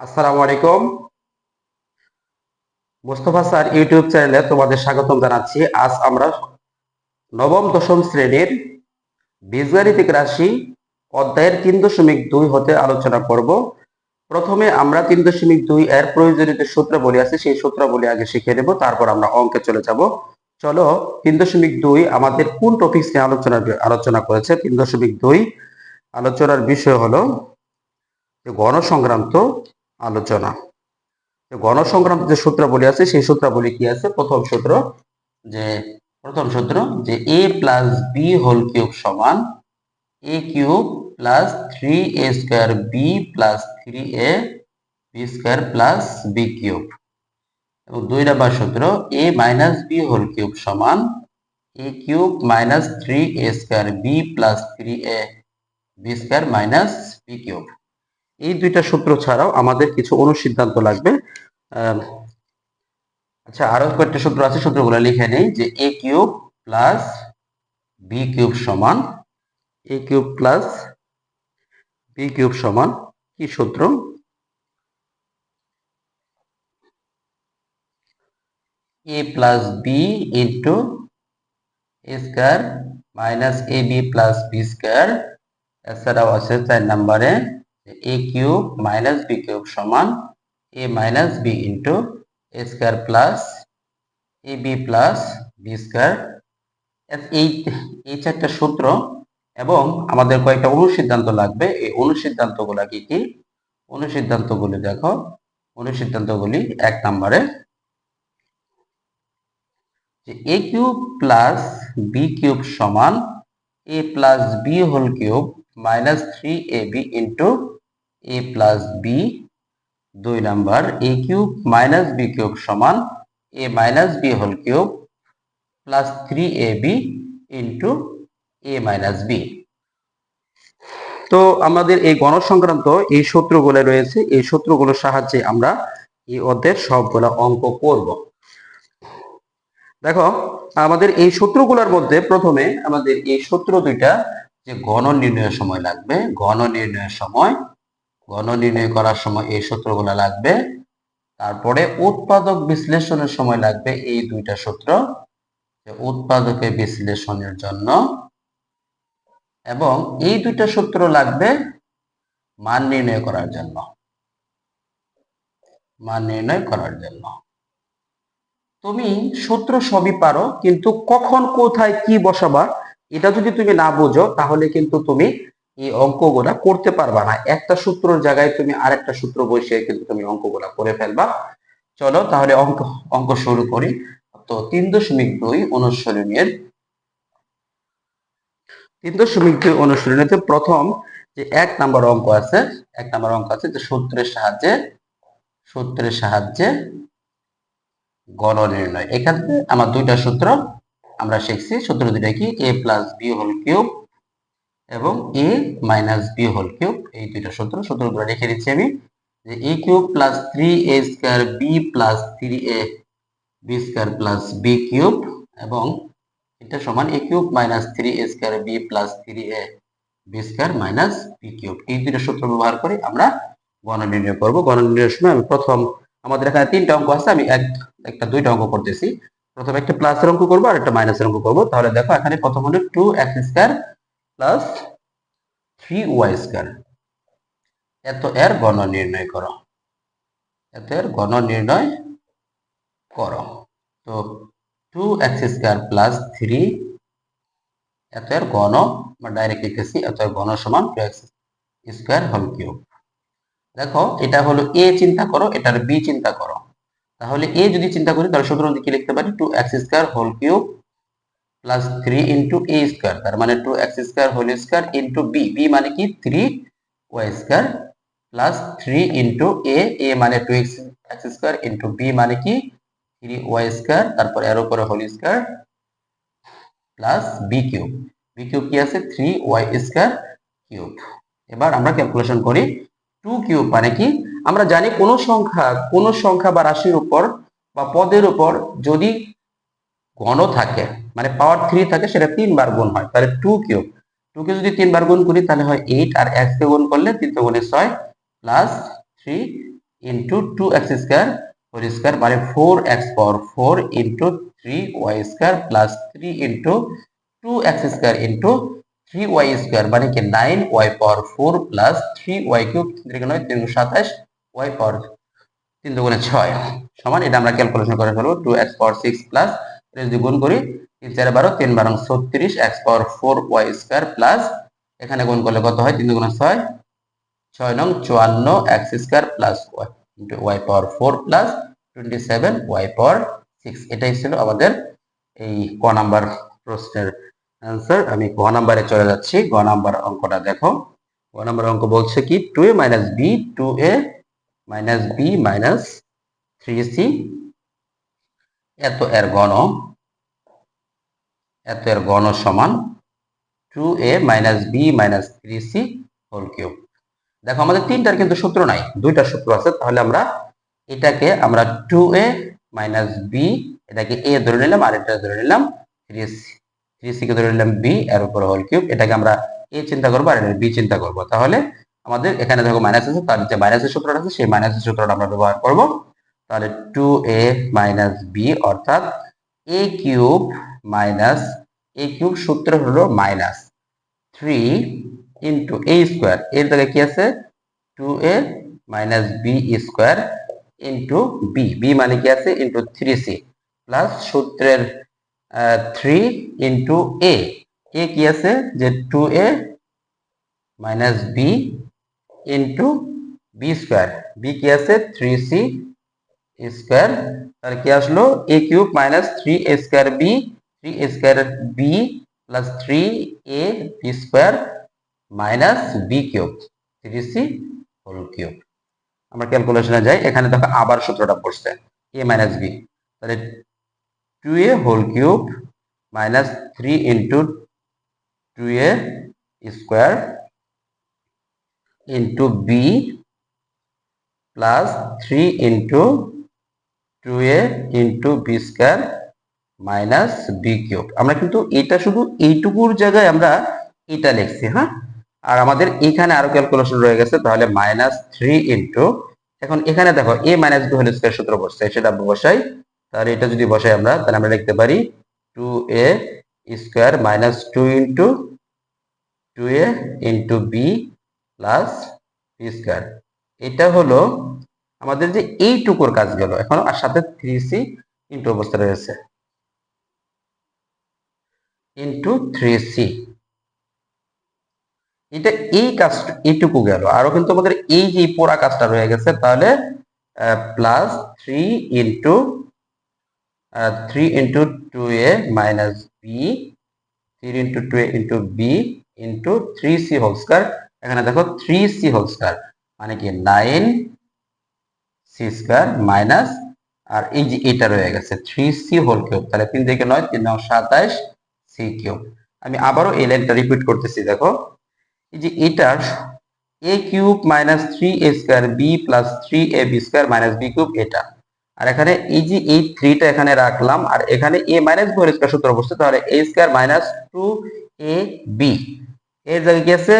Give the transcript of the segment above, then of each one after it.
আসসালামু আলাইকুম। Mostafa sir YouTube চ্যানেলে তোমাদের স্বাগতম জানাচ্ছি। আজ আমরা নবম, দশম শ্রেণির বীজগাণিতিক রাশি অধ্যায়ের তিন দশমিক দুই হতে আলোচনা করব। প্রথমে আমরা তিন দশমিক দুই এর প্রয়োজনীয় যে সূত্রাবলী আছে, সেই সূত্রাবলী আগে শিখে নেব, তারপর আমরা অঙ্কে চলে যাব। চলো, তিন দশমিক দুই আমাদের কোন টপিক্স নিয়ে আলোচনা আলোচনা করেছে? তিন দশমিক দুই আলোচনার বিষয় হলো যে গণ সংক্রান্ত আলোচনা। তো গণ সংক্রান্ত যে সূত্রাবলী আছে, সেই সূত্রাবলী কি আছে? প্রথম সূত্র যে, প্রথম সূত্র যে A plus B whole cube সমান A cube plus three A square B plus three A B square plus B cube এবং দুই নম্বর সূত্র A minus B whole cube সমান A cube minus three A square B plus three A B square minus B cube এই দুইটা সূত্র ছাড়াও আমাদের কিছু অনুসিদ্ধান্ত লাগবে। আচ্ছা আরও কয়েকটা সূত্র আছে, সূত্রগুলো লিখে নেই, যে A cube plus B cube সমান A cube plus B cube সমান কি সূত্র? A plus B into A square minus A B plus B square এছাড়াও আছে চার নম্বরে A cube minus B cube সমান A minus B into A square plus A B plus B square এই এই চারটা সূত্র এবং আমাদের কয়েকটা অনুসিদ্ধান্ত লাগবে। এই অনুসিদ্ধান্তগুলা কি কি? অনুসিদ্ধান্তগুলি দেখো। অনুসিদ্ধান্তগুলি এক নম্বরে। যে A cube plus B cube সমান A plus B whole cube minus three A B into A plus B দুই number A cube minus B cube সমান A minus B whole cube plus three A B into A minus B তো আমাদের এই গণ সংক্রান্ত এই সূত্রগুলো রয়েছে, এই সূত্রগুলোর সাহায্যে আমরা এই অধ্যায়ের সবগুলা অঙ্ক করব। দেখো, আমাদের এই সূত্রগুলোর মধ্যে প্রথমে আমাদের এই সূত্র দুইটা যে গণ নির্ণয়ের সময় লাগবে গণ নির্ণয়ের সময় গণ নির্ণয় করার সময় এই সূত্রগুলো লাগবে। তারপরে উৎপাদক বিশ্লেষণের সময় লাগবে এই দুইটা সূত্র উৎপাদকের বিশ্লেষণের জন্য। এবং এই দুইটা সূত্র লাগবে মান নির্ণয় করার জন্য। মান নির্ণয় করার জন্য। তুমি সূত্র সবই পারো, কিন্তু কখন, কোথায়, কি বসাবা, এটা যদি তুমি না বোঝো, তাহলে কিন্তু তুমি এই অঙ্কগুলা করতে পারবা না। একটা সূত্রের জায়গায় তুমি আরেকটা সূত্র বসিয়ে কিন্তু তুমি অঙ্কগুলা করে ফেলবা। চলো তাহলে অঙ্ক অঙ্ক শুরু করি। তো তিন দশমিক দুই অনুসরণের তিন দশমিক দুই অনুসরণীতে প্রথম যে এক নাম্বার অঙ্ক আছে, এক নাম্বার অঙ্ক আছে যে সূত্রের সাহায্যে সূত্রের সাহায্যে গণ নির্ণয়। এখান থেকে আমার দুইটা সূত্র আমরা শিখছি। সূত্র দুইটা কি? A plus B whole cube এবং A minus B whole cube এই দুইটা সূত্র, সূত্রগুলো লিখে দিচ্ছি আমি, যে A cube plus three A square B plus three A B square plus B cube এবং এটা সমান A cube minus three A square B plus three A B square minus B cube এই দুইটা সূত্র ব্যবহার করে আমরা গণ নির্ণয় করব। গণ নির্ণয়ের সময় আমি প্রথম, আমাদের এখানে তিনটা অঙ্ক আছে, আমি এক, একটা দুইটা অঙ্ক করতেছি। প্রথমে একটা প্লাসের অঙ্ক করব আর একটা মাইনাসের অঙ্ক করব। তাহলে দেখো এখানে প্রথম হলো two X square plus three Y square এত এর গণ নির্ণয় করো। এত এর গণ নির্ণয় করো। তো two X square plus three এত এর গণ বা ডাইরেক্ট লিখেছি, এত এর গণ সমান two X square whole cube দেখো, এটা হলো এ চিন্তা করো, এটার বি চিন্তা করো। তাহলে এ যদি চিন্তা করি, তাহলে সুতরাং কি লিখতে পারি? Two X square whole cube plus three into A square তার মানে two X square whole square into B B মানে কি? Three Y square plus three into A A মানে two X X square into B মানে কি? Three Y square তারপর এর উপরে whole square plus B cube B cube কি আছে? থ্রি ওয়াই স্কোয়ার কিউব এবার আমরা ক্যালকুলেশন করি টু কিউব মানে কি? আমরা জানি কোনো সংখ্যা কোনো সংখ্যা বা রাশির উপর বা পদের উপর যদি ঘন থাকে মানে পাওয়ার থ্রি থাকে, সেটা তিনবার গুণ হয়। তাহলে টু কিউব টু কে যদি তিনবার গুণ করি, তাহলে হয় এইট আর এক্স কে গুণ করলে তিন গুণে ছয় plus three into two X square whole square মানে four X power four into three Y square plus three into two X square into three Y square মানে কি nine Y power four plus three Y cube তিন নয়, তিন সাতাশ Y পাওয়ার তিন দুগুণে ছয়। সমান, এটা আমরা ক্যালকুলেশন করে ফেলব two X power six plus গুণ করি, তিন চার বারো, তিন বারো ছত্রিশ, X power four Y square plus, এখানে গুণ করলে কত হয়? তিন দুগুণে ছয় ছয় নং চুয়ান্ন, X square plus Y into Y power four plus twenty seven Y power six. এটাই ছিল আমাদের এই ক নাম্বার প্রশ্নের অ্যান্সার আমি গ নাম্বারে চলে যাচ্ছি। গ নাম্বার অঙ্কটা দেখো। গ নাম্বার অঙ্ক বলছে কি? Two A minus B two A minus B minus three C এত এর গণ এত এর গণ সমান two A minus B minus three C whole cube দেখো, আমাদের তিনটার কিন্তু সূত্র নাই, দুইটা সূত্র আছে, তাহলে আমরা এটাকে আমরা টু এ মাইনাস বি এটাকে এ ধরে নিলাম আর এটা ধরে নিলাম থ্রি সি থ্রি ধরে নিলাম বি এর উপর হোল কিউব এটাকে আমরা এ চিন্তা করব আর বি চিন্তা করব। তাহলে আমাদের এখানে দেখো মাইনাস আছে, তার যে মাইনাসের সূত্রটা আছে, সেই মাইনাসের সূত্রটা আমরা ব্যবহার করব। তাহলে টু এ মাইনাস বি অর্থাৎ A cube minus A cube সূত্র হলো minus three into A square এর জায়গায় কি আছে? Two A minus B square into B B মানে কি আছে? ইন্টু থ্রি সি প্লাস সূত্রের থ্রি ইন্টু এ এ কি আছে? যে two A minus B into B square B কি আছে? থ্রি সি স্কোয়ার তাহলে কি আসলো? A cube minus three A square B three A square B plus three a b square minus b cube three c whole cube আমরা ক্যালকুলেশনে যাই, এখানে দেখো আবার সূত্রটা পড়ছে এ মাইনাস বি তাহলে two a whole cube minus three into two a square into b plus three into two a into b square minus b cube আমরা কিন্তু এটা শুধু এইটুকুর জায়গায় আমরা এটা লিখছি হ্যাঁ? আর আমাদের এখানে আরও ক্যালকুলেশন রয়ে গেছে, তাহলে মাইনাস থ্রি ইন্টু এখন এখানে দেখো a minus b whole square সূত্র বসছে, সেটা বসাই। তাহলে এটা যদি বসাই আমরা, তাহলে আমরা লিখতে পারি two a square minus two into two a into b plus b square এটা হলো আমাদের যে এইটুকুর কাজ গেল এখন আর সাথে থ্রি সি ইন্টু অবস্থা রয়েছে। ইন্টু থ্রি সি এটা এই কাজ, এইটুকু গেল। আরও কিন্তু আমাদের এই যে পোড়া কাজটা রয়ে গেছে, তাহলে plus three into three into two a minus b three into two a into b into three c whole square এখানে দেখো থ্রি সি হোল স্কোয়ার মানে কি নাইন সি স্কোয়ার মাইনাস আর এই যে এটা রয়ে গেছে থ্রি সি হোল কিউব তাহলে তিন থেকে নয়, তিন নয়, সাতাইশ সি কিউব আমি আবারও এই লাইনটা রিপিট করতেছি, দেখো। এই যে এটার a cube minus three a square b plus three a b square minus b cube এটা। আর এখানে এই যে এই থ্রিটা এখানে রাখলাম, আর এখানে এ মাইনাস বি স্কোয়ার সূত্র বসছে, তাহলে a square minus two a b এর জায়গায় কি আছে?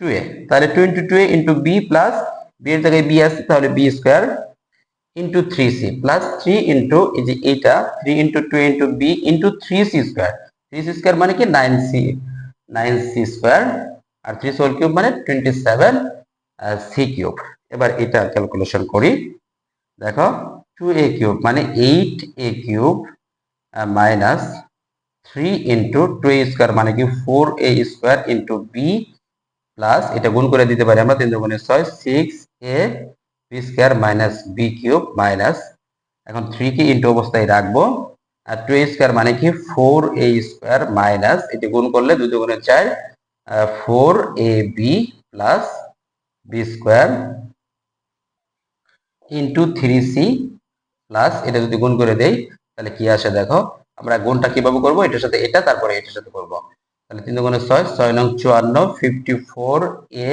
টু এ তাহলে two into two a into b plus b এর জায়গায় বি আছে, তাহলে b square into three c plus three into এই যে এইটা three into two into b into three c square three c square মানে কি? Nine c nine c square আর three whole cube মানে টোয়েন্টি সেভেন সি কিউব এবার এটা calculation করি। দেখো টু এ কিউব মানে eight a cube minus three into two a square মানে কি? Four a square into b plus এটা গুণ করে দিতে পারি আমরা তিন দুগুণে ছয় six a b square minus b cube minus এখন থ্রি কে ইন্টু অবস্থায় রাখব, আর টু স্কোয়ার মানে কি? ফোর এ স্কোয়ার মাইনাস এটি গুণ করলে দুই দুগুণে চার four a b plus b square into three c plus এটা যদি গুণ করে দেই, তাহলে কি আসে দেখো? আমরা গুণটা কীভাবে করব? এটার সাথে এটা, তারপরে এটার সাথে করব। তাহলে তিন দুগুণে ছয় ছয় নং চুয়ান্ন fifty four a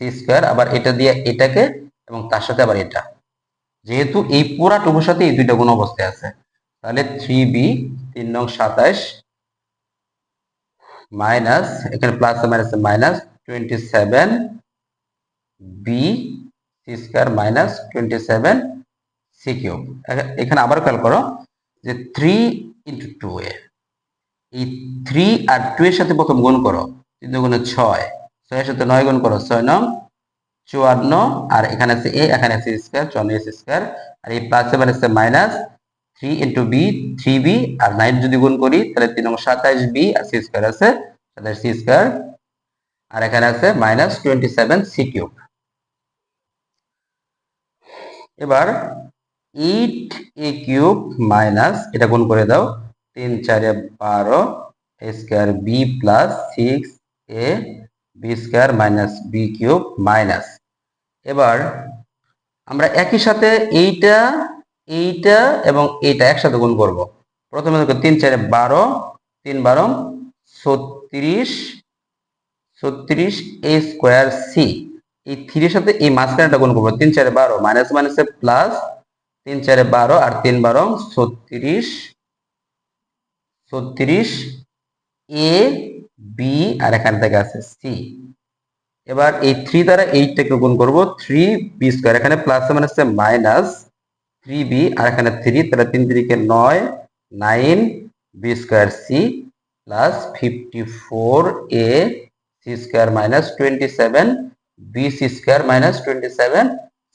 c square আবার এটা দিয়ে এটাকে এবং তার সাথে আবার এটা। যেহেতু এই পুরা টুকুর সাথে এই দুইটা গুণ অবস্থায় আছে, তাহলে থ্রি বি তিন নং সাতাশ মাইনাস এখানে plus minus minus twenty seven b c square minus twenty seven c cube এখানে আবার খেয়াল করো যে থ্রি ইন্টু টু এ, এই থ্রি আর টু এর সাথে প্রথম গুণ করো, তিন গুণে ছয়। ছয়ের সাথে নয় গুণ করো ছয় নং চুয়ান্ন, আর এখানে আছে এ, এখানে আছে স্কোয়ার, চুয়ান্ন এস স্কোয়ার, আর এই প্লাস সেভেন আছে minus three into b, three b, আর নাইন যদি গুণ করি, তাহলে তিন নং সাতাইশ বি, আর সি স্কোয়ার আছে সাতাইশ সি স্কোয়ার, আর এখানে আছে minus twenty seven c cube. এবার এইট এ কিউব মাইনাস, এটা গুণ করে দাও, তিন চারে বারো square b plus six a b square minus b cube minus এবার আমরা একই সাথে এইটা এইটা এবং এইটা একসাথে গুণ করব। প্রথমে দেখো তিন চারে বারো, তিন বারো, ছত্রিশ ছত্রিশ এ স্কোয়ার সি এই থ্রির সাথে এই মাঝখানেটা গুণ করব। তিন চারে বারো মাইনাস মাইনাসে প্লাস তিন চারে বারো আর তিন বারো, ছত্রিশ ছত্রিশ এ বি আর এখান থেকে আছে সি এবার এই থ্রি দ্বারা এইটটাকে গুণ করব থ্রি বি স্কোয়ার এখানে প্লাস মানে হচ্ছে মাইনাস থ্রি বি আর এখানে থ্রি তাহলে তিন তিরিকে নয় nine b square c plus fifty four a c square minus twenty seven b c square minus twenty seven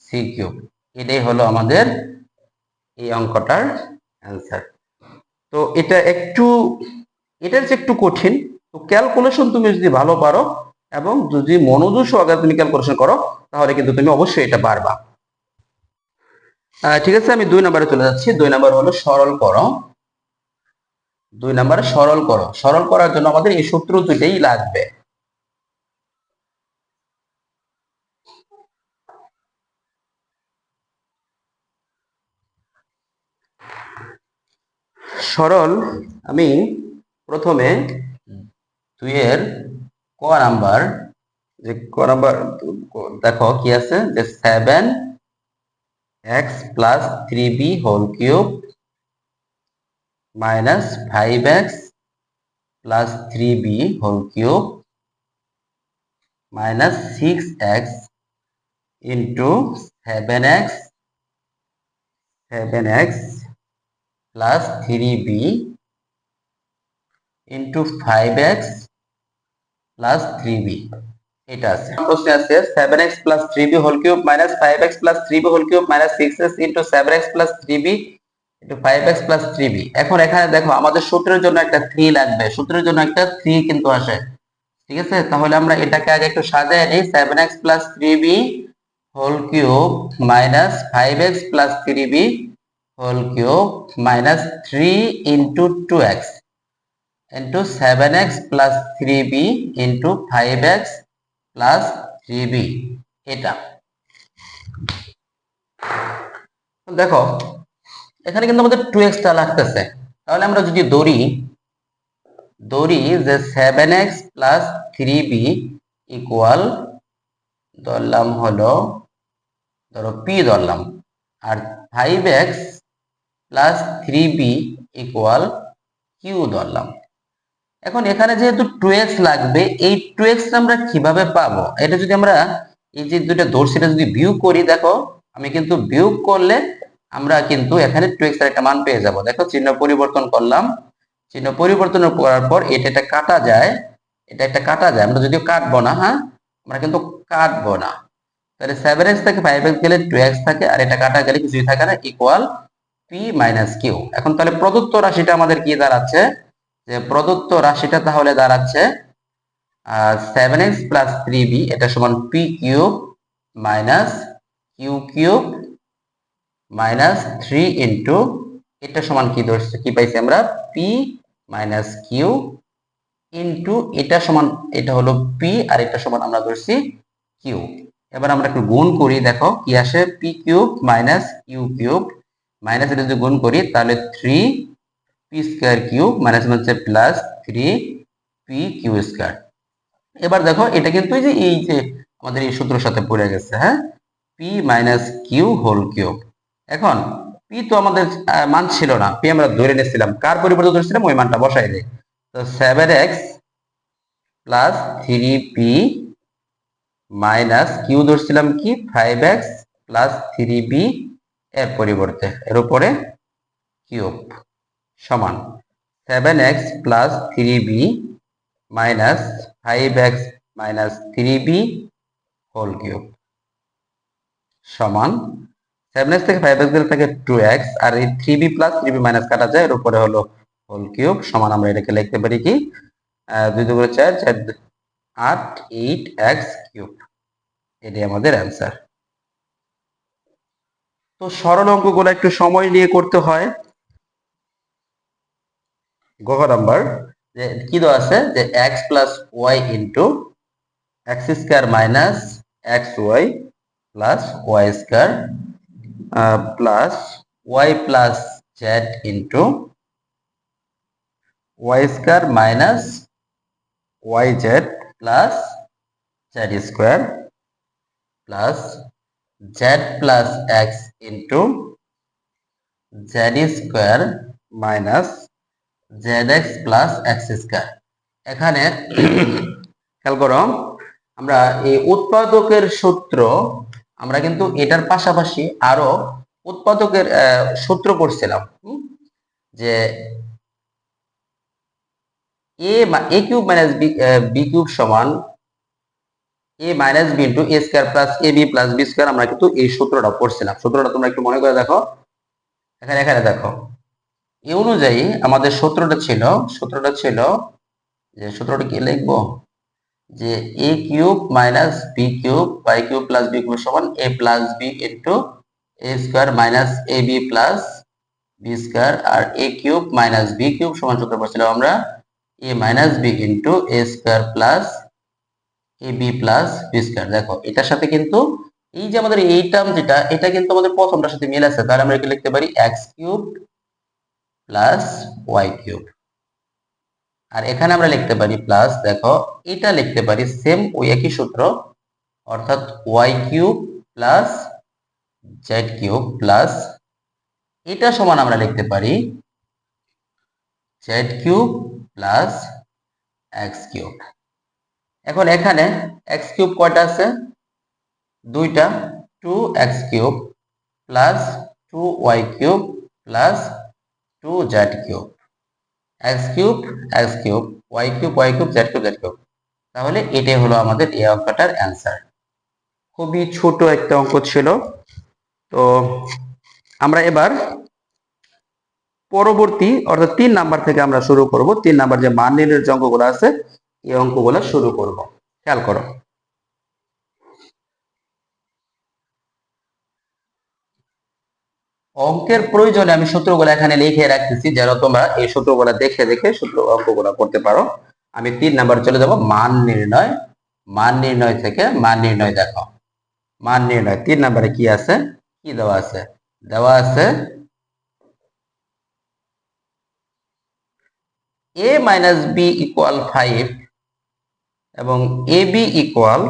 c cube এটাই হলো আমাদের এই অঙ্কটার অ্যান্সার তো এটা একটু, এটার যে একটু কঠিন তো ক্যালকুলেশন তুমি যদি ভালো পারো এবং যদি মনোযোগ সহকারে তুমি ক্যালকুলেশন করো, তাহলে কিন্তু তুমি অবশ্যই এটা পারবা। ঠিক আছে, আমি দুই নম্বরে চলে যাচ্ছি। দুই নম্বর হলো সরল করো। দুই নম্বরে সরল করো। সরল করার জন্য আমাদের এই সূত্র দুইটাই লাগবে। সরল, আমি প্রথমে দুইয়ের ক নাম্বার, যে ক নাম্বার, দেখো কি আছে? যে seven x plus three b whole cube minus five x plus three b whole cube minus six x into seven x seven x plus three b into five x plus three এটা আছে। Seven x plus three b minus five x plus three b minus six x into seven x plus three five x plus three এখন এখানে দেখো, আমাদের সূত্রের জন্য একটা three লাগবে। সূত্রের জন্য একটা থ্রি কিন্তু আসে। ঠিক আছে? তাহলে আমরা এটাকে আগে একটু সাজায় নিই। Seven x plus three b whole cube minus five x plus three b whole cube minus three into two x three b into five x plus three b এটা। দেখো, এখানে কিন্তু আমাদের টু এক্সটা লাগতেছে। তাহলে আমরা যদি দৌড়ি দৌড়ি যে seven x plus three b equal ধরলাম হলো, ধরো পি ধরলাম। আর five x plus three b equal q ধরলাম। এখন এখানে যেহেতু টু এক্স লাগবে, এই টু এক্স আমরা কীভাবে পাবো? এটা যদি আমরা এই যে দুটো ধরছি এটা যদি বিয়োগ করি, দেখো, আমি কিন্তু বিয়োগ করলে আমরা কিন্তু এখানে টু এক্স একটা মান পেয়ে যাব। দেখো, চিহ্ন পরিবর্তন করলাম। চিহ্ন পরিবর্তন করার পর এটা একটা কাটা যায়। এটা একটা কাটা যায়। আমরা যদিও কাটবো না হ্যাঁ? আমরা কিন্তু কাটবো না। তাহলে সেভেন এক্স থেকে ফাইভ এক্স গেলে টু এক্স থাকে, আর এটা কাটা গেলে কিছুই থাকে না ইকুয়াল পি মাইনাস কিউ এখন তাহলে প্রদত্ত রাশিটা আমাদের কি দাঁড়াচ্ছে? যে প্রদত্ত রাশিটা তাহলে দাঁড়াচ্ছে seven x plus three b এটা সমান p cube minus q cube minus three into এটা সমান কি ধরছে, কি পাইছি আমরা? পি মাইনাস কিউ ইন্টু এটা সমান, এটা হলো পি আর এটা সমান আমরা ধরছি কিউ এবার আমরা একটু গুণ করি, দেখো কি আসে? P cube minus q cube minus এটা যদি গুণ করি, তাহলে three p square cube minus হচ্ছে plus three p q square এবার দেখো, এটা কিন্তু যে, এই যে আমাদের এই সূত্রের সাথে পড়ে গেছে হ্যাঁ? P minus q whole cube এখন পি তো আমাদের মান ছিল না। পি আমরা ধরে নিয়েছিলাম। কার পরিবর্তে ধরেছিলাম ওই মানটা বসাই দেয় তো seven x plus three p minus q ধরছিলাম কি? Five x plus three b এর পরিবর্তে, এর উপরে কিউব সমান। Seven x plus three b minus five x minus three b whole cube সমান। সেভেন এক্স থেকে ফাইভ এক্স গেলে থাকে টু এক্স আর এই three b plus three b minus কাটা যায়, এর উপরে হলো হোল কিউব সমান আমরা এটাকে লিখতে পারি কি? দুই দুগুলো চার চার আট এইট এক্স কিউব এটাই আমাদের অ্যান্সার তো সরল অঙ্কগুলো একটু সময় নিয়ে করতে হয়। গহ নাম্বার, যে কি দেওয়া আছে? যে x plus y into x square minus x y plus y square plus y plus z into y square minus y z plus z square plus z plus x into z square minus z x plus x square এখানে খেয়াল করো, আমরা এই উৎপাদকের সূত্র, আমরা কিন্তু এটার পাশাপাশি আরও উৎপাদকের সূত্র পড়ছিলাম যে a a cube minus b b cube সমান a minus b into a square plus a b plus b square আমরা কিন্তু এই সূত্রটা পড়ছিলাম। সূত্রটা তোমরা একটু মনে করে দেখো। এখানে এখানে দেখো। এ অনুযায়ী আমাদের সূত্রটা ছিল সূত্রটা ছিল যে সূত্রটা কি লিখব? যে a cube minus b cube y cube plus b cube সমান a plus b into a square minus a b plus b square, R a cube minus b cube সমান সূত্র পড়ছিলাম আমরা a minus b into a square plus a b plus b square. দেখো, এটার সাথে কিন্তু এই যে আমাদের এই টার্ম যেটা, এটা কিন্তু আমাদের প্রথমটার সাথে মিল আছে। তাহলে আমরা এটা লিখতে পারি x cube plus y cube আর এখানে আমরা লিখতে পারি প্লাস দেখো, এটা লিখতে পারি সেম ওই একই সূত্র, অর্থাৎ y cube plus z cube plus এটা সমান আমরা লিখতে পারি z cube plus x cube এখন এখানে এক্স কিউব কয়টা আছে? দুইটা two x cube plus two y cube plus two z cube x cube x cube y cube y cube cube z cube তাহলে এটাই হলো আমাদের এই অঙ্কটার অ্যান্সার খুবই ছোট একটা অঙ্ক ছিল। তো আমরা এবার পরবর্তী, অর্থাৎ তিন নাম্বার থেকে আমরা শুরু করব। তিন নাম্বার যে মান নির্ণয়ের যে অঙ্কগুলো আছে, এই অঙ্কগুলো শুরু করব। খেয়াল করো। অঙ্কের প্রয়োজনে আমি সূত্রগুলো এখানে লিখে রাখতেছি, যেন তোমরা এই সূত্রগুলো দেখে দেখে সূত্র অঙ্কগুলো করতে পারো। আমি তিন নাম্বার চলে যাব, মান নির্ণয়। মান নির্ণয় থেকে মান নির্ণয় দেখো। মান নির্ণয়, তিন নাম্বারে কি আছে? কি দেওয়া আছে? দেওয়া আছে a minus b equal five এবং a b equal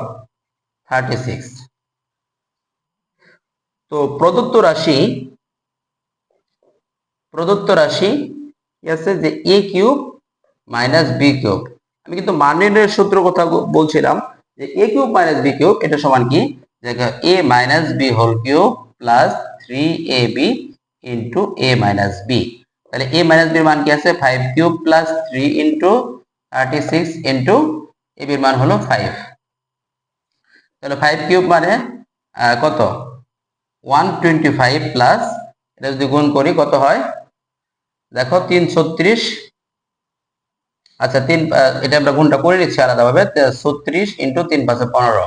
thirty six তো প্রদত্ত রাশি প্রদত্ত রাশি আছে যে a cube minus b cube. আমি কিন্তু মান নির্ণয়ের সূত্র কথা বলছিলাম যে a cube minus b cube, এটা সমান কি? A minus b whole cube plus three a b into a minus b তাহলে এ মাইনাস বির মান কি আছে? Five cube plus three into thirty six into a বির মান হলো ফাইভ তাহলে ফাইভ কিউব মানে কত? ওয়ান টোয়েন্টি ফাইভ প্লাস এটা যদি গুণ করি, কত হয়? দেখো, তিন ছত্রিশ। আচ্ছা তিন এটা আমরা গুণটা করে নিচ্ছি আলাদাভাবে। ছত্রিশ ইন্টু তিন পাঁচে পনেরো।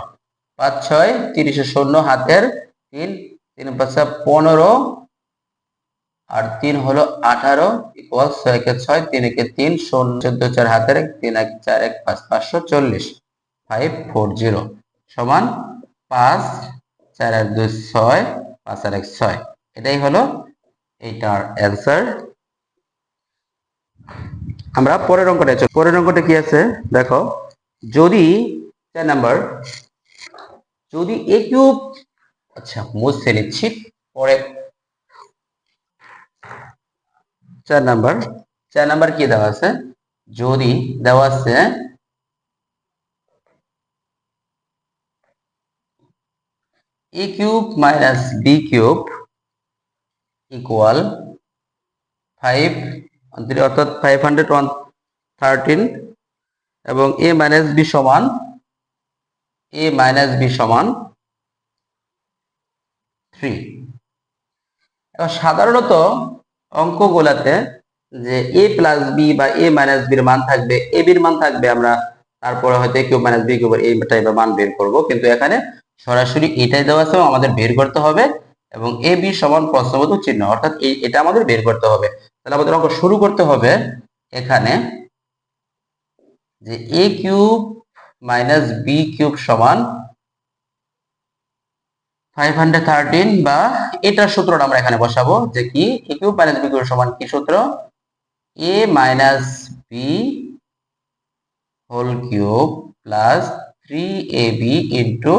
পাঁচ, ছয়, তিরিশে শূন্য, হাতের তিন তিন পাঁচে পনেরো। আর তিন হলো আঠারো ইকুয়াল ছয় একে ছয় তিন একে তিন, শূন্য, চোদ্দ, চার, হাতের তিন, এক, চার, এক, পাঁচ, পাঁচশো চল্লিশ। ফাইভ ফোর জিরো সমান পাঁচ, চার, এক, দুই, ছয়, পাঁচ আর এক, ছয়। এটাই হলো এইটার অ্যান্সার আমরা পরের অঙ্কটা চল পরের অঙ্কটা কি আছে? দেখো, যদি, চার নাম্বার, যদি এ কিউব আচ্ছা মুছে নিচ্ছি, পরে, চার নাম্বার চার নাম্বার কি দেওয়া আছে? যদি দেওয়া আছে a cube minus b cube equal five অর্থাৎ ফাইভ হান্ড্রেড ওয়ান থার্টিন এবং এ মাইনাস বি সমান এ মাইনাস বি সমান থ্রি এবার সাধারণত অঙ্কগুলাতে যে এ প্লাস বি বা এ মাইনাস বির মান থাকবে এ বির মান থাকবে আমরা তারপরে হয়তো a cube minus b cube এই টাইপের মান বের করব। কিন্তু এখানে সরাসরি এটাই দেওয়া আছে, আমাদের বের করতে হবে এবং এ বি সমান প্রশ্নবোধক চিহ্ন, অর্থাৎ এটা আমাদের বের করতে হবে। তাহলে আমাদের অঙ্ক শুরু করতে হবে এখানে যে a cube minus b cube সমান ফাইভ হান্ড্রেড বা এটার সূত্রটা আমরা এখানে বসাবো যে কি? A cube minus b cube সমান কি সূত্র? A minus b whole cube plus three a b into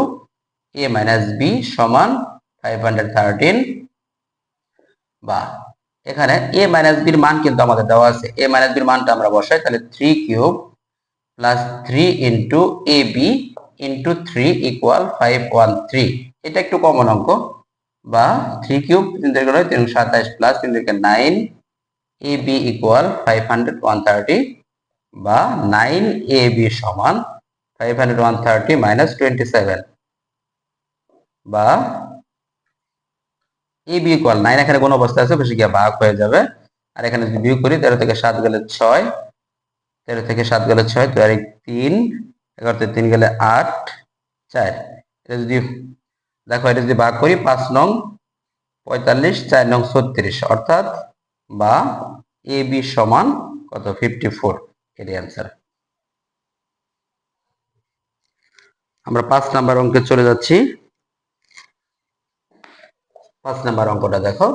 a minus b সমান ফাইভ হান্ড্রেড বা এখানে এ মাইনাস বির মান কিন্তু আমাদের দেওয়া আছে। এ মাইনাস বির মানটা আমরা বসাই, তাহলে three cube plus three into a b into three equal five one three এটা একটু কমন অঙ্ক। বা থ্রি কিউব তিন থেকে তিন সাতাইশ প্লাস তিন থেকে nine a b equal five hundred one thirty বা নাইন এ বি সমান five hundred one thirty minus twenty seven বা এ বি ইকুয়াল নাইন এখানে কোন অবস্থা আছে, বেশি গিয়ে ভাগ হয়ে যাবে। আর এখানে যদি বিয়োগ করি, তেরো থেকে সাত গেলে ছয়, তেরো থেকে সাত গেলে ছয়, তো আর তিন, এগারো থেকে তিন গেলে আট, চার। এটা যদি, দেখো, এটা যদি ভাগ করি, পাঁচ নং পঁয়তাল্লিশ, চার নং ছত্রিশ, অর্থাৎ বা এ বি সমান কত? ফিফটি ফোর এর অ্যান্সার আমরা পাঁচ নাম্বার অঙ্কে চলে যাচ্ছি। পাঁচ নাম্বার অঙ্কটা দেখো।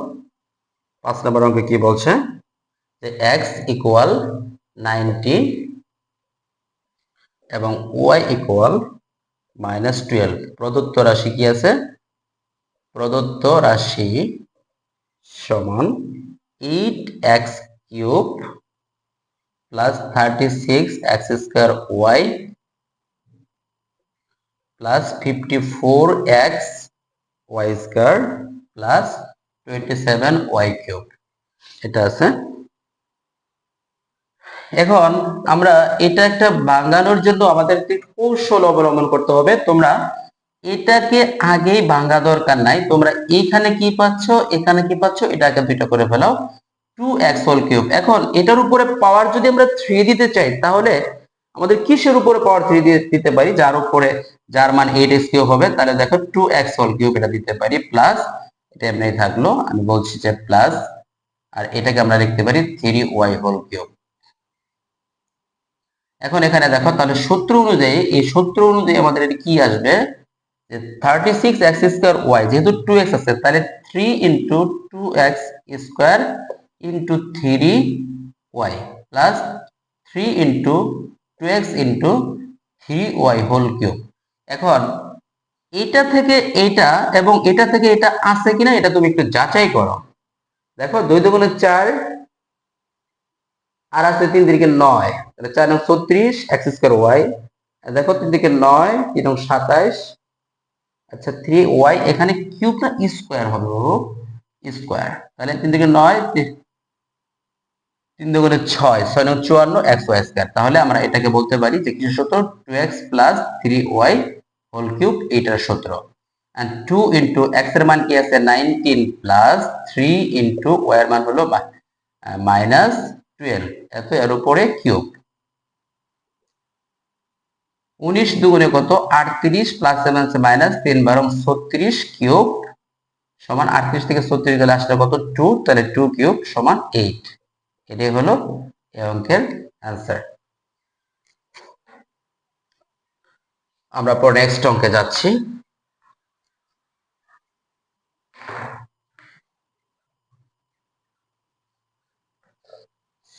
পাঁচ নাম্বার অঙ্কে কি বলছে? যে এক্স ইকুয়াল নাইনটি এবং ওয়াই ইকুয়াল মাইনাস টুয়েলভ প্রদত্ত রাশি কি আছে? প্রদত্ত রাশি সমান eight x cube plus thirty six x square y plus fifty four x y square plus twenty seven y cube এটা আছে। এখন আমরা এটা একটা ভাঙানোর জন্য আমাদের কৌশল অবলম্বন করতে হবে। তোমরা এটাকে আগেই ভাঙা দরকার নাই। তোমরা এখানে কি পাচ্ছ, এখানে কি পাচ্ছ, এটাকে দুইটা করে ফেলাও। টু এক্স হোল কিউব এখন এটার উপরে পাওয়ার যদি আমরা থ্রি দিতে চাই, তাহলে আমাদের কিসের উপরে পাওয়ার থ্রি দিতে পারি? যার উপরে, যার মান এইট এক্স কিউব হবে, তাহলে দেখো টু এক্স হোল কিউব এটা দিতে পারি প্লাস এটা এমনি থাকল। আমি বলছি যে প্লাস আর এটাকে আমরা লিখতে পারি থ্রি ওয়াই হোল কিউব এখন এখানে দেখো, তাহলে সূত্র অনুযায়ী, এই সূত্র অনুযায়ী আমাদের কি আসবে? যে thirty six x square y যেহেতু টু এক্স আছে, তাহলে three into two x square into three y plus three into two x into three y whole cube এখন এটা থেকে এটা এবং এটা থেকে এটা আছে কিনা এটা তুমি একটু যাচাই করো। দেখো, দুই দুগুণে চার আর আছে তিন দিকে নয়। তাহলে চার নং ছত্রিশ, এক্স স্কোয়ার ওয়াই। দেখো, তিন দিকে নয়, তিন নং সাতাইশ। আচ্ছা থ্রি ওয়াই, এখানে কিউব না স্কোয়ার হবে বাবু? স্কোয়ার। তাহলে তিন দিকে নয় তিন দুগুণে ছয় ছয় নং চুয়ান্ন, এক্স ওয়াই স্কোয়ার। তাহলে আমরা এটাকে বলতে পারি যে কিছু সূত্র? Two x plus three y whole cube এইটার সূত্র। And 2 into x এর মান কি আছে? 19 প্লাস 3 into y এর মান হলো মাইনাস 12 এত এর উপরে কিউব 19 দুগুণে কত? 38 প্লাস 7 আছে মাইনাস 3 বারং 36 কিউব সমান 38 থেকে 36 গেলে আসলে কত? 2 তাহলে 2 কিউব সমান 8 এটাই হলো এই অঙ্কের অ্যান্সার আমরা পর নেক্সট অঙ্কে যাচ্ছি।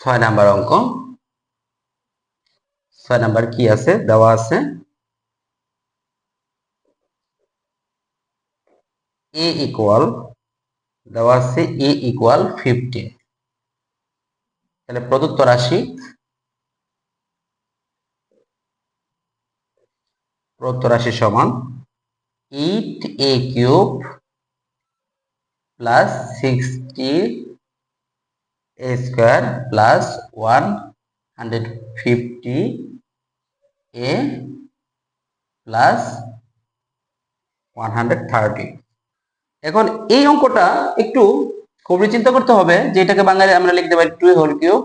ছয় নাম্বার অঙ্ক। ছয় নাম্বার কি আছে? দেওয়া আছে। এ ইকুয়াল দেওয়া আছে এ ইকুয়াল ফিফটিন তাহলে প্রদত্ত রাশি প্রদত্ত রাশি সমান eight a cube plus sixty a square plus one hundred fifty a plus one hundred thirty এখন এই অঙ্কটা একটু খুবই চিন্তা করতে হবে যে এটাকে বাঙালি আমরা লিখতে পারি টু হোল কিউব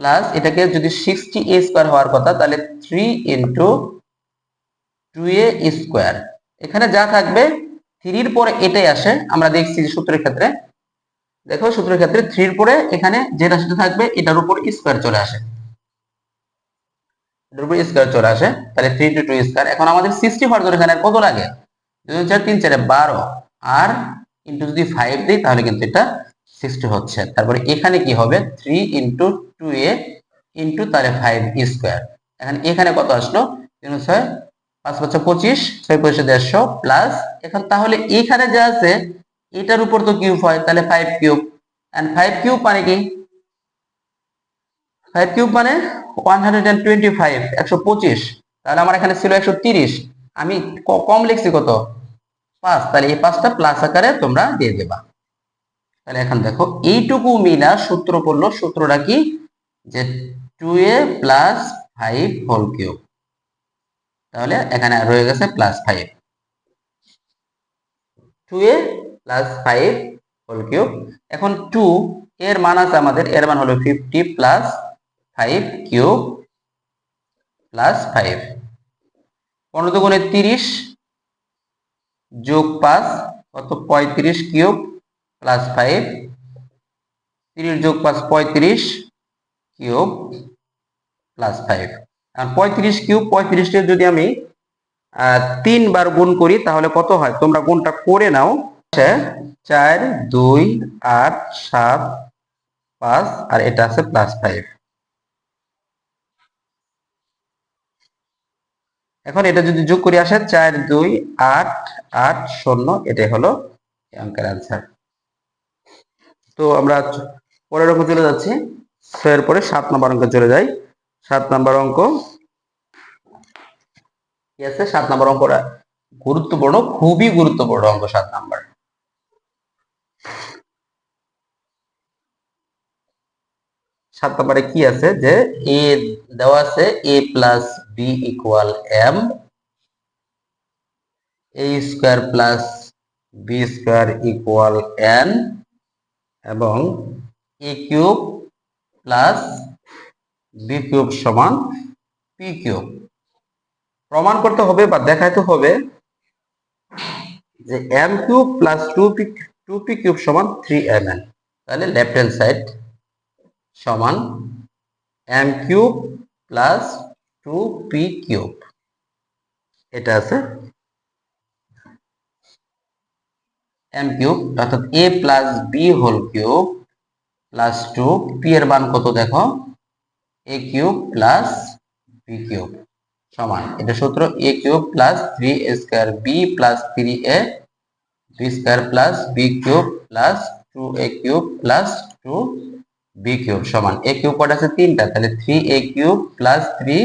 প্লাস এটাকে যদি সিক্সটি এ স্কোয়ার হওয়ার কথা তাহলে three into two A square এখানে যা থাকবে থ্রির পরে এটাই আসে। আমরা দেখছি যে সূত্রের ক্ষেত্রে। দেখো সূত্রের ক্ষেত্রে থ্রির পরে এখানে যে রাশিটা থাকবে, এটার উপর স্কোয়ার চলে আসে। এটার উপর স্কোয়ার চলে আসে। তাহলে থ্রি টু টু স্কোয়ার এখন আমাদের সিক্সটি হওয়ার জন্য এখানে কত লাগে? দুই চার, তিন চারে বারো। আর ইন্টু যদি ফাইভ দিই, তাহলে কিন্তু এটা সিক্সটি হচ্ছে। তারপরে এখানে কি হবে? Three into two A into তাহলে ফাইভ স্কোয়ার এখন এখানে কত আসলো? তিন ছয় পাঁচ পাঁচ পঁচিশ, ছয় পয়সা দেড়শো প্লাস এখন তাহলে এখানে যা আছে, এটার উপর তো কিউব হয়, তাহলে five cube. And five cube মানে কি? ফাইভ কিউব মানে one hundred and twenty five একশো পঁচিশ। তাহলে আমার এখানে ছিল একশো তিরিশ। আমি কম লিখছি কত? পাঁচ। তাহলে এই পাঁচটা প্লাস আকারে তোমরা দিয়ে দেবা। তাহলে এখন দেখো, এইটুকু মিলা সূত্র পড়ল, সূত্রটা কি? যে two A plus five whole cube তাহলে এখানে রয়ে গেছে plus five two A plus five whole cube এখন টু এর মান আছে আমাদের, এর মান হলো fifty plus five cube plus five পনেরো গুণে তিরিশ যোগ পাঁচ, কত? পঁয়ত্রিশ কিউব প্লাস ফাইভ তিরিশ যোগ পাঁচ, পঁয়ত্রিশ কিউব প্লাস ফাইভ পঁয়ত্রিশ কিউব পঁয়ত্রিশকে যদি আমি তিনবার গুণ করি, তাহলে কত হয়? তোমরা গুণটা করে নাও। চার, দুই, আট, সাত, পাঁচ, আর এটা আছে প্লাস ফাইভ এখন এটা যদি যোগ করে, আসে চার, দুই, আট আট, শূন্য, এটাই হলো অঙ্কের অ্যান্সার তো আমরা পরের অঙ্ক চলে যাচ্ছি। ছয়ের পরে সাত নম্বর অঙ্ক চলে যাই। সাত নাম্বার অঙ্ক। কি আছে? সাত নাম্বার অঙ্কটা গুরুত্বপূর্ণ, খুবই গুরুত্বপূর্ণ অঙ্ক সাত নাম্বার। সাত নম্বরে কি আছে? যে এ দেওয়া আছে A plus B equal M, A square plus B square equal N, এবং A cube plus B cube সমান পি কিউব। প্রমাণ করতে হবে বা দেখাইতে হবে যে M cube plus two P two P cube সমান থ্রি এম এন। তাহলে লেফট হ্যান্ড সাইড সমান M cube plus two P cube. এটা আছে এম কিউব, অর্থাৎ A plus B whole cube plus two, P এর মান কত দেখো? A cube plus B cube সমান। এটা সূত্র A cube plus three A square B plus three A B square plus B cube plus two A cube plus two B cube সমান। এ cube কটা আছে? তিনটা। তাহলে three A cube plus three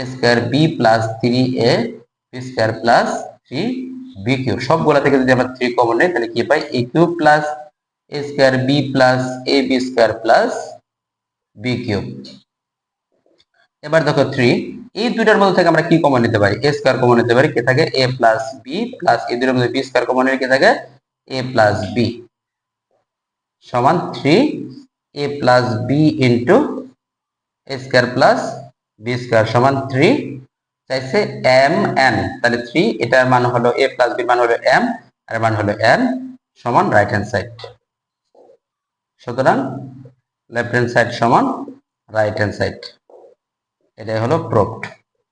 A square B plus three A B square plus three B cube সবগুলা থেকে যদি আমরা three common নেই, তাহলে কি পাই? A cube plus A square B plus A B square plus B cube এবার দেখো three এই দুইটার মধ্যে থেকে আমরা কি কমন নিতে পারি? এ স্কোয়ার কমন নিতে পারি, কে থাকে? এ প্লাস বি প্লাস এই দুইটার মধ্যে বি স্কোয়ার কমন নিলে কে থাকে? এ প্লাস বি সমান three A plus B into A square plus B square সমান থ্রি চাইছে এম এন তাহলে থ্রি এটার মান হলো এ প্লাস বি মান হলো এম আর মান হলো এন সমান রাইট হ্যান্ড সাইড সুতরাং লেফট হ্যান্ড সাইড সমান রাইট হ্যান্ড সাইড এটাই হলো প্রুফ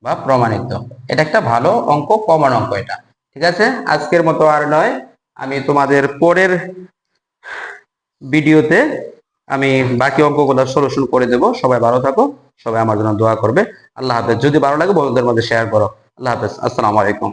বা প্রমাণিত। এটা একটা ভালো অঙ্ক কমন অঙ্ক এটা। ঠিক আছে? আজকের মতো আর নয়। আমি তোমাদের পরের ভিডিওতে আমি বাকি অঙ্কগুলো সলিউশন করে দেব। সবাই ভালো থাকো। সবাই আমার জন্য দোয়া করবে। আল্লাহ হাফেজ। যদি ভালো লাগে বন্ধুদের মধ্যে শেয়ার করো। আল্লাহ হাফেজ। আসসালামু আলাইকুম।